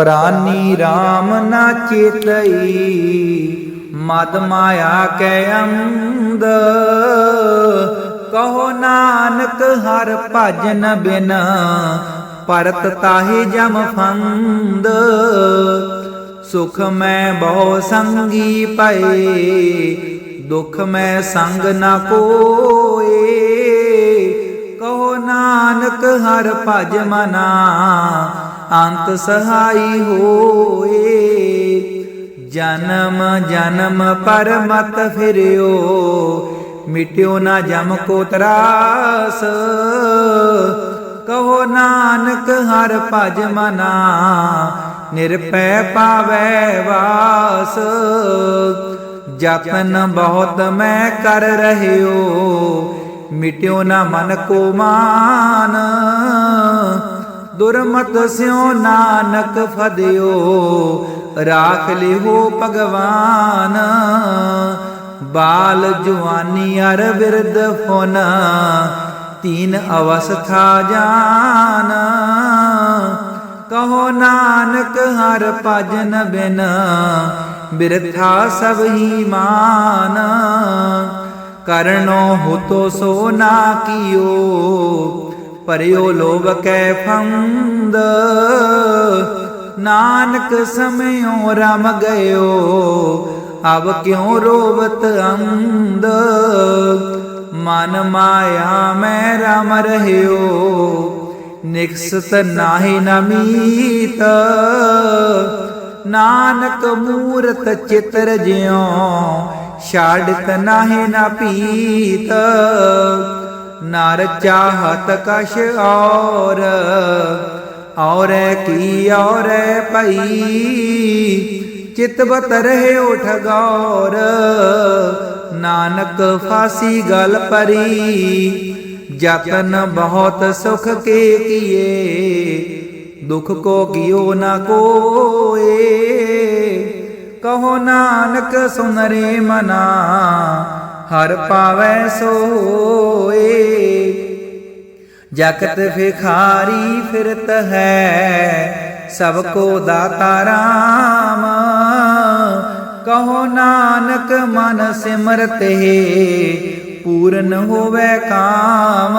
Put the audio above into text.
ਪ੍ਰਾਨੀ RAM ਨਾ ਚੇਤਈ, ਮਦ ਮਾਇਆ ਕੈ ਅੰਧ। ਕਹੋ ਨਾਨਕ ਹਰ ਭਜਨ ਬਿਨ, ਪਰਤ ਤਾਹੀ ਜਮ ਫੰਦ। ਸੁਖ ਮੈਂ ਬਹੁ ਸੰਗੀ ਪਏ, ਦੁਖ ਮੈਂ ਸੰਗ ਨਾ ਕੋ ਨਾਨਕ ਹਰ ਭਜ ਮਨਾ, ਅੰਤ ਸਹਾਈ ਹੋਏ। ਜਨਮ ਜਨਮ ਪਰਮਤ ਫਿਰਿਓ, ਮਿਟਿਓ ਨਾ ਜਮ ਕੋ ਤਰਾਸ। ਕਹੋ ਨਾਨਕ ਹਰ ਭਜ ਮਨਾ ਨਿਰਪੈ ਪਾਵੈ ਵਾਸ। ਜਤਨ ਬਹੁਤ ਮੈਂ ਕਰ ਰਹਿਓ ਮਿਟਿਓ ਨਾ ਮਨ ਕੋ ਮਾਨ, ਦੁਰਮਤ ਸਿਓ ਨਾਨਕ ਫਦਿਓ, ਰਾਖ ਲਿਓ ਭਗਵਾਨ। ਬਾਲ ਜਵਾਨੀ ਅਰ ਬਿਰਦ ਫੁਨ, ਤੀਨ ਅਵਸਥਾ ਜਾਨ। ਕਹੋ ਨਾਨਕ ਹਰ ਭਜਨ ਬਿਨ, ਬਿਰਥਾ ਸਭ ਹੀ ਮਾਨ। ਕਰਨੋ ਹੁਤੋ ਸੋ ਨਾ ਕੀਓ ਪਰਿਓ ਲੋਭ ਕੈ ਫੰਦ। ਨਾਨਕ ਸਮਿਓ ਰਮ ਗਇਓ, ਅਬ ਕਿਉ ਰੋਵਤ ਅੰਧ? ਮਨ ਮਾਇਆ ਮੈਂ ਰਮ ਰਹਿਓ, ਨਿਕਸਤ ਨਾਹੀ ਨਮੀਤ ਨਾਨਕ ਮੂਰਤ ਚਿਤਰ ਜਿਉ ਛਾੜਤ ਨਾਹੀ ਨਾ ਪੀਤ ਨਰ ਚਾਹਤ ਕਸ਼ ਔਰ, ਔਰੈ ਕੀ ਔਰੈ ਪਈ ਚਿਤਵਤ ਰਹਿਓ ਠਗੌਰ ਨਾਨਕ ਫਾਸੀ ਗਲ ਪਰੀ, ਜਤਨ ਬਹੁਤ ਸੁਖ ਕੇ ਕੀਏ, ਦੁਖ ਕੋ ਕਿਓ ਨਾ ਕੋਏ। ਕਹੋ ਨਾਨਕ ਸੁਨਰੇ ਮਨਾ, ਹਰ ਪਾਵੈ ਸੋਏ। ਜਗਤ ਫਿਖਾਰੀ ਫਿਰਤ ਹੈ, ਸਭ ਕੋ ਦਾਤਾ ਰਾਮ। ਕਹੋ ਨਾਨਕ ਮਨ ਸਿਮਰਤ ਹੈ, ਪੂਰਨ ਹੋਵੇ ਕਾਮ।